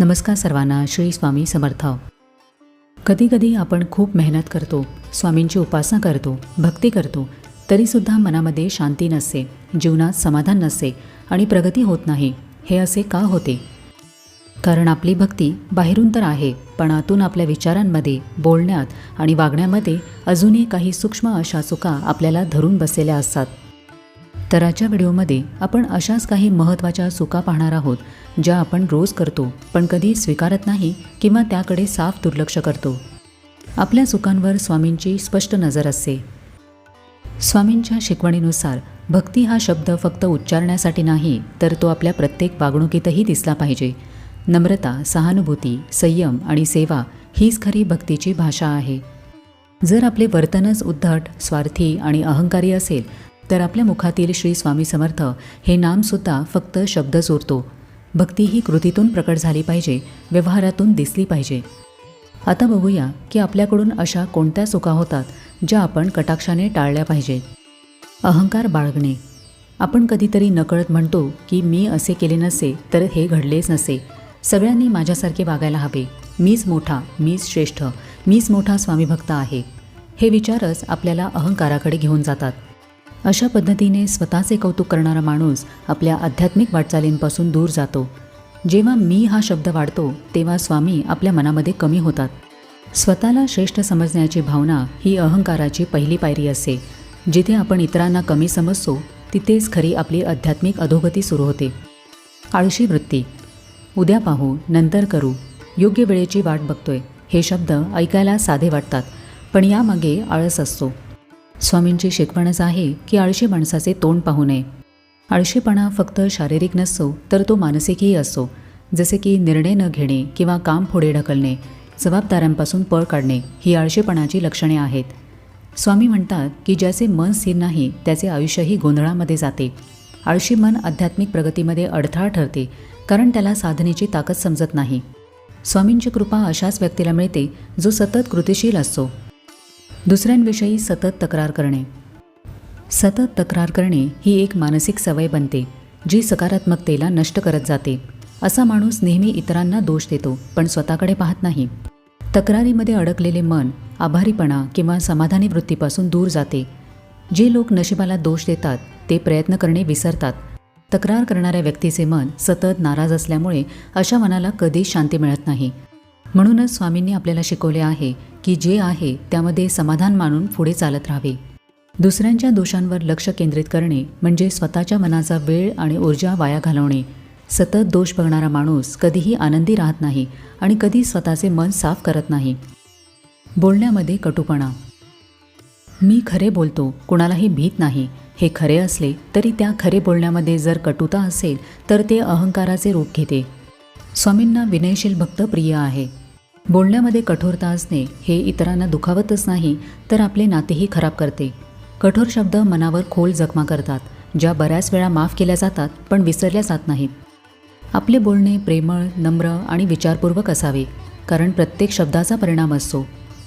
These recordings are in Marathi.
नमस्कार सर्वांना श्री स्वामी समर्थ. कधीकधी आपण खूप मेहनत करतो स्वामींची उपासना करतो भक्ती करतो तरीसुद्धा मनामध्ये शांती नसते जीवनात समाधान नसते आणि प्रगती होत नाही हे असे का होते? कारण आपली भक्ती बाहेरून तर आहे पण आतून आपल्या विचारांमध्ये बोलण्यात आणि वागण्यामध्ये अजूनही काही सूक्ष्म अशा चुका आपल्याला धरून बसलेल्या असतात. तर आजच्या व्हिडिओमध्ये आपण अशाच काही महत्त्वाच्या चुका पाहणार आहोत ज्या आपण रोज करतो पण कधी स्वीकारत नाही किंवा त्याकडे साफ दुर्लक्ष करतो. आपल्या चुकांवर स्वामींची स्पष्ट नजर असते. स्वामींच्या शिकवणीनुसार भक्ती हा शब्द फक्त उच्चारण्यासाठी नाही तर तो आपल्या प्रत्येक वागणुकीतही दिसला पाहिजे. नम्रता सहानुभूती संयम आणि सेवा हीच खरी भक्तीची भाषा आहे. जर आपले वर्तनच उद्धट स्वार्थी आणि अहंकारी असेल तर आपल्या मुखातील श्री स्वामी समर्थ हे नामसुद्धा फक्त शब्दच उरतो भक्ती ही कृतीतून प्रकट झाली पाहिजे व्यवहारातून दिसली पाहिजे. आता बघूया की आपल्याकडून अशा कोणत्या चुका होतात ज्या आपण कटाक्षाने टाळल्या पाहिजेत. अहंकार बाळगणे. आपण कधीतरी नकळत म्हणतो की मी असे केले नसे तर हे घडलेच नसे. सगळ्यांनी माझ्यासारखे वागायला हवे. मीच मोठा मीच श्रेष्ठ मीच मोठा स्वामीभक्त आहे. हे विचारच आपल्याला अहंकाराकडे घेऊन जातात. अशा पद्धतीने स्वतःचे कौतुक करणारा माणूस आपल्या आध्यात्मिक वाटचालींपासून दूर जातो. जेव्हा मी हा शब्द वाढतो तेव्हा स्वामी आपल्या मनामध्ये कमी होतात. स्वतःला श्रेष्ठ समजण्याची भावना ही अहंकाराची पहिली पायरी असते. जिथे आपण इतरांना कमी समजतो तिथेच खरी आपली आध्यात्मिक अधोगती सुरू होते. आळशी वृत्ती. उद्या पाहू नंतर करू. योग्य वेळेची वाट बघतोय. हे शब्द ऐकायला साधे वाटतात पण यामागे आळस असतो. स्वामींची शिकवणच आहे की आळशी माणसाचे तोंड पाहू नये. आळशीपणा फक्त शारीरिक नसतो तर तो मानसिकही असतो जसे की निर्णय न घेणे किंवा काम पुढे ढकलणे जबाबदाऱ्यांपासून पळ काढणे ही आळशीपणाची लक्षणे आहेत. स्वामी म्हणतात की ज्याचे मन स्थिर नाही त्याचे आयुष्यही गोंधळामध्ये जाते. आळशी मन आध्यात्मिक प्रगतीमध्ये अडथळा ठरते कारण त्याला साधनेची ताकद समजत नाही. स्वामींची कृपा अशाच व्यक्तीला मिळते जो सतत कृतिशील असतो. दुसऱ्यांविषयी सतत तक्रार करणे. सतत तक्रार करणे ही एक मानसिक सवय बनते जी सकारात्मकतेला नष्ट करत जाते. असा माणूस नेहमी इतरांना दोष देतो पण स्वतःकडे पाहत नाही. तक्रारीमध्ये अडकलेले मन आभारीपणा किंवा समाधानी वृत्तीपासून दूर जाते. जे लोक नशिबाला दोष देतात ते प्रयत्न करणे विसरतात. तक्रार करणाऱ्या व्यक्तीचे मन सतत नाराज असल्यामुळे अशा मनाला कधीच शांती मिळत नाही. म्हणूनच स्वामींनी आपल्याला शिकवले आहे की जे आहे त्यामध्ये समाधान मानून पुढे चालत राहावे. दुसऱ्यांच्या दोषांवर लक्ष केंद्रित करणे म्हणजे स्वतःच्या मनाचा वेळ आणि ऊर्जा वाया घालवणे. सतत दोष बघणारा माणूस कधीही आनंदी राहत नाही आणि कधी स्वतःचे मन साफ करत नाही. बोलण्यामध्ये कटुपणा. मी खरे बोलतो कुणालाही भीत नाही. हे खरे असले तरी त्या खरे बोलण्यामध्ये जर कटुता असेल तर ते अहंकाराचे रूप घेते. स्वामींना विनयशील भक्त प्रिय आहे. बोलण्यामध्ये कठोरता असणे हे इतरांना दुखावतच नाही तर आपले नातेही खराब करते. कठोर शब्द मनावर खोल जखमा करतात ज्या बऱ्याच वेळा माफ केल्या जातात पण विसरल्या जात नाहीत. आपले बोलणे प्रेमळ नम्र आणि विचारपूर्वक असावे कारण प्रत्येक शब्दाचा परिणाम असतो.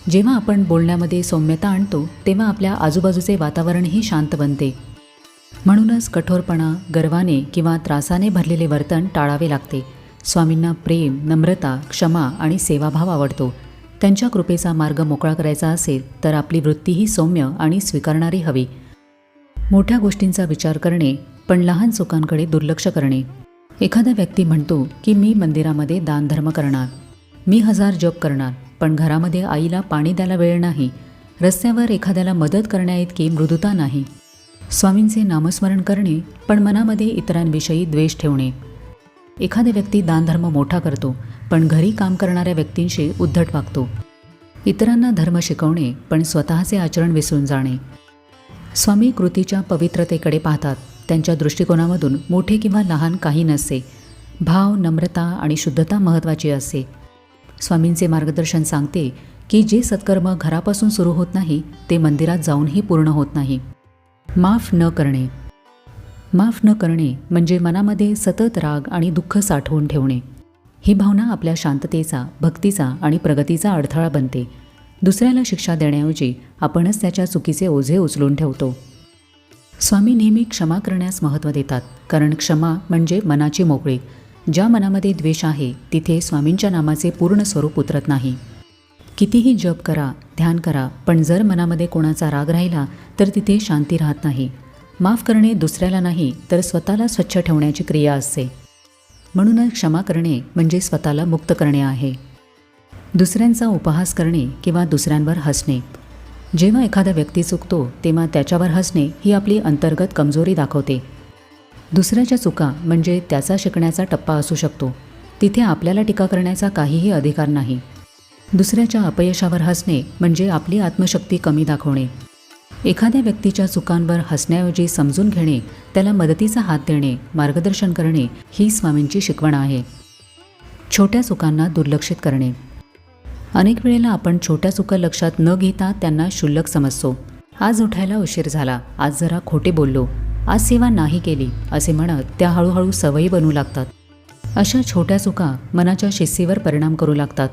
जेव्हा आपण बोलण्यामध्ये सौम्यता आणतो तेव्हा आपल्या आजूबाजूचे वातावरणही शांत बनते. म्हणूनच कठोरपणा गर्वाने किंवा त्रासाने भरलेले वर्तन टाळावे लागते. स्वामींना प्रेम नम्रता क्षमा आणि सेवाभाव आवडतो. त्यांच्या कृपेचा मार्ग मोकळा करायचा असेल तर आपली वृत्तीही सौम्य आणि स्वीकारणारी हवी. मोठ्या गोष्टींचा विचार करणे पण लहान चुकांकडे दुर्लक्ष करणे. एखादा व्यक्ती म्हणतो की मी मंदिरामध्ये दानधर्म करणार. मी हजार जप करणार पण घरामध्ये आईला पाणी द्यायला वेळ नाही. रस्त्यावर एखाद्याला मदत करण्याइतकी मृदुता नाही. स्वामींचे नामस्मरण करणे पण मनामध्ये इतरांविषयी द्वेष ठेवणे. एखादी व्यक्ती दानधर्म मोठा करतो पण घरी काम करणाऱ्या व्यक्तींशी उद्धट वागतो. इतरांना धर्म शिकवणे पण स्वतःचे आचरण विसरून जाणे. स्वामी कृतीच्या पवित्रतेकडे पाहतात त्यांच्या दृष्टिकोनामधून मोठे किंवा लहान काही नसते. भाव नम्रता आणि शुद्धता महत्त्वाची असते. स्वामींचे मार्गदर्शन सांगते की जे सत्कर्म घरापासून सुरू होत नाही ते मंदिरात जाऊनही पूर्ण होत नाही. माफ न करणे. माफ न करणे म्हणजे मनामध्ये सतत राग आणि दुःख साठवून ठेवणे. ही भावना आपल्या शांततेचा भक्तीचा आणि प्रगतीचा अडथळा बनते. दुसऱ्याला शिक्षा देण्याऐवजी आपणच त्याच्या चुकीचे ओझे उचलून ठेवतो. स्वामी नेहमी क्षमा करण्यास महत्त्व देतात कारण क्षमा म्हणजे मनाची मोकळी. ज्या मनामध्ये द्वेष आहे तिथे स्वामींच्या नामाचे पूर्ण स्वरूप उतरत नाही. कितीही जप करा ध्यान करा पण जर मनामध्ये कोणाचा राग राहिला तर तिथे शांती राहत नाही. माफ करणे दुसऱ्याला नाही तर स्वतःला स्वच्छ ठेवण्याची क्रिया असते. म्हणूनच क्षमा करणे म्हणजे स्वतःला मुक्त करणे आहे. दुसऱ्यांचा उपहास करणे किंवा दुसऱ्यांवर हसणे. जेव्हा एखादा व्यक्ती चुकतो तेव्हा त्याच्यावर हसणे ही आपली अंतर्गत कमजोरी दाखवते. दुसऱ्याच्या चुका म्हणजे त्याचा शिकण्याचा टप्पा असू शकतो. तिथे आपल्याला टीका करण्याचा काहीही अधिकार नाही. दुसऱ्याच्या अपयशावर हसणे म्हणजे आपली आत्मशक्ती कमी दाखवणे. एखाद्या व्यक्तीच्या चुकांवर हसण्याऐवजी समजून घेणे त्याला मदतीचा हात देणे मार्गदर्शन करणे ही स्वामींची शिकवण आहे. छोट्या चुकांना दुर्लक्षित करणे. अनेक वेळेला आपण छोट्या चुका लक्षात न घेता त्यांना क्षुल्लक समजतो. आज उठायला उशीर झाला. आज जरा खोटे बोललो. आज सेवा नाही केली असे म्हणत त्या हळूहळू सवयी बनू लागतात. अशा छोट्या चुका मनाच्या शिस्तीवर परिणाम करू लागतात.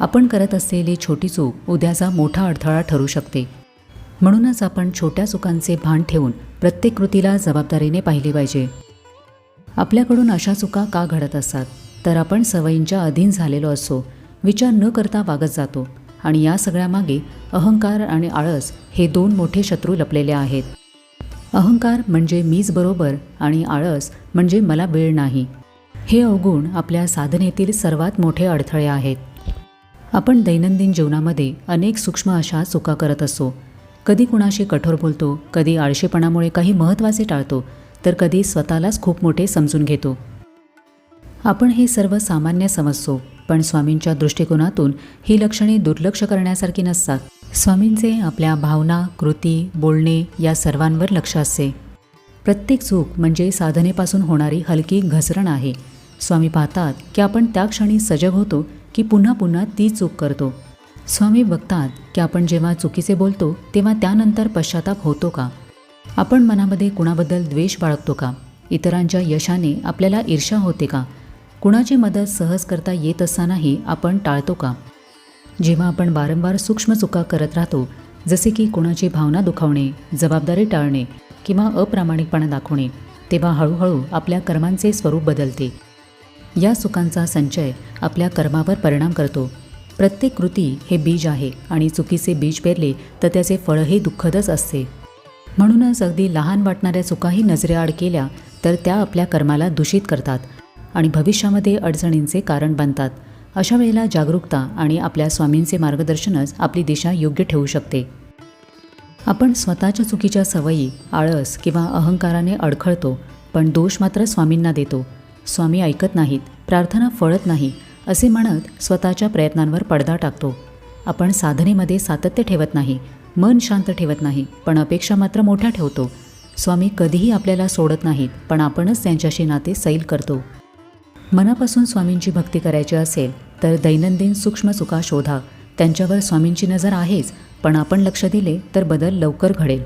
आपण करत असलेली छोटी चूक उद्याचा मोठा अडथळा ठरू शकते. म्हणूनच आपण छोट्या चुकांचे भान ठेवून प्रत्येक कृतीला जबाबदारीने पाहिली पाहिजे. आपल्याकडून अशा चुका का घडत असतात? तर आपण सवयींच्या अधीन झालेलो असो विचार न करता वागत जातो आणि या सगळ्यामागे अहंकार आणि आळस हे दोन मोठे शत्रू लपलेले आहेत. अहंकार म्हणजे मीच बरोबर आणि आळस म्हणजे मला वेळ नाही. हे अवगुण आपल्या साधनेतील सर्वात मोठे अडथळे आहेत. आपण दैनंदिन जीवनामध्ये अनेक सूक्ष्म अशा चुका करत असतो कधी कुणाशी कठोर बोलतो कधी आळशीपणामुळे काही महत्त्वाचे टाळतो तर कधी स्वतःलाच खूप मोठे समजून घेतो. आपण हे सर्व सामान्य समजतो पण स्वामींच्या दृष्टिकोनातून ही लक्षणे दुर्लक्ष करण्यासारखी नसतात. स्वामींचे आपल्या भावना कृती बोलणे या सर्वांवर लक्ष असते. प्रत्येक चूक म्हणजे साधनेपासून होणारी हलकी घसरण आहे. स्वामी पाहतात की आपण त्या क्षणी सजग होतो की पुन्हा पुन्हा ती चूक करतो. स्वामी बघतात की आपण जेव्हा चुकीचे बोलतो तेव्हा त्यानंतर पश्चाताप होतो का? आपण मनामध्ये कुणाबद्दल द्वेष बाळगतो का? इतरांच्या यशाने आपल्याला ईर्षा होते का? कुणाची मदत सहज करता येत असतानाही आपण टाळतो का? जेव्हा आपण वारंवार सूक्ष्म चुका करत राहतो जसे की कुणाची भावना दुखावणे जबाबदारी टाळणे किंवा अप्रामाणिकपणा दाखवणे तेव्हा हळूहळू आपल्या कर्मांचे स्वरूप बदलते. या चुकांचा संचय आपल्या कर्मावर परिणाम करतो. प्रत्येक कृती हे बीज आहे आणि चुकीचे बीज पेरले तर त्याचे फळही दुःखदच असते. म्हणूनच अगदी लहान वाटणाऱ्या चुकाही नजरेआड केल्या तर त्या आपल्या कर्माला दूषित करतात आणि भविष्यामध्ये अडचणींचे कारण बनतात. अशा वेळेला जागरूकता आणि आपल्या स्वामींचे मार्गदर्शनच आपली दिशा योग्य ठेवू शकते. आपण स्वतःच्या चुकीच्या सवयी आळस किंवा अहंकाराने अडखळतो पण दोष मात्र स्वामींना देतो. स्वामी ऐकत नाहीत प्रार्थना फळत नाही असे म्हणत स्वतःच्या प्रयत्नांवर पडदा टाकतो. आपण साधनेमध्ये सातत्य ठेवत नाही मन शांत ठेवत नाही पण अपेक्षा मात्र मोठ्या ठेवतो. स्वामी कधीही आपल्याला सोडत नाहीत पण आपणच त्यांच्याशी नाते सैल करतो. मनापासून स्वामींची भक्ती करायची असेल तर दैनंदिन सूक्ष्म चुका शोधा. त्यांच्यावर स्वामींची नजर आहेच पण आपण लक्ष दिले तर बदल लवकर घडेल.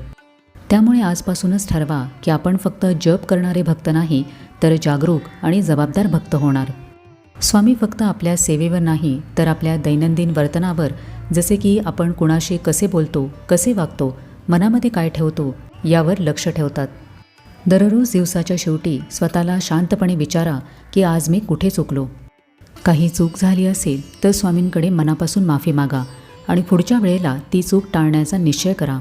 त्यामुळे आजपासूनच ठरवा की आपण फक्त जप करणारे भक्त नाही तर जागरूक आणि जबाबदार भक्त होणार. स्वामी फक्त आपल्या सेवेवर नाही तर आपल्या दैनंदिन वर्तनावर जसे की आपण कुणाशी कसे बोलतो कसे वागतो मनामध्ये काय ठेवतो यावर लक्ष ठेवतात. दररोज दिवसाच्या शेवटी स्वतःला शांतपणे विचारा की आज मी कुठे चुकलो. काही चूक झाली असेल तर स्वामींकडे मनापासून माफी मागा आणि पुढच्या वेळेला ती चूक टाळण्याचा निश्चय करा.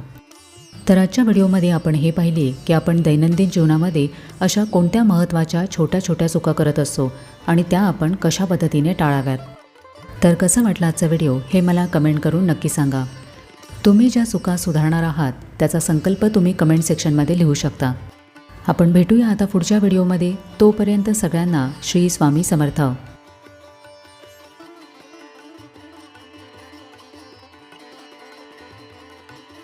तर आजच्या व्हिडिओमध्ये आपण हे पाहिले की आपण दैनंदिन जीवनामध्ये अशा कोणत्या महत्त्वाच्या छोट्या छोट्या चुका करत असतो आणि त्या आपण कशा पद्धतीने टाळाव्यात. तर कसं वाटलं आजचा व्हिडिओ हे मला कमेंट करून नक्की सांगा. तुम्ही ज्या चुका सुधारणार आहात त्याचा संकल्प तुम्ही कमेंट सेक्शनमध्ये लिहू शकता. आपण भेटूया आता पुढच्या व्हिडिओमध्ये. तोपर्यंत सगळ्यांना श्री स्वामी समर्थ.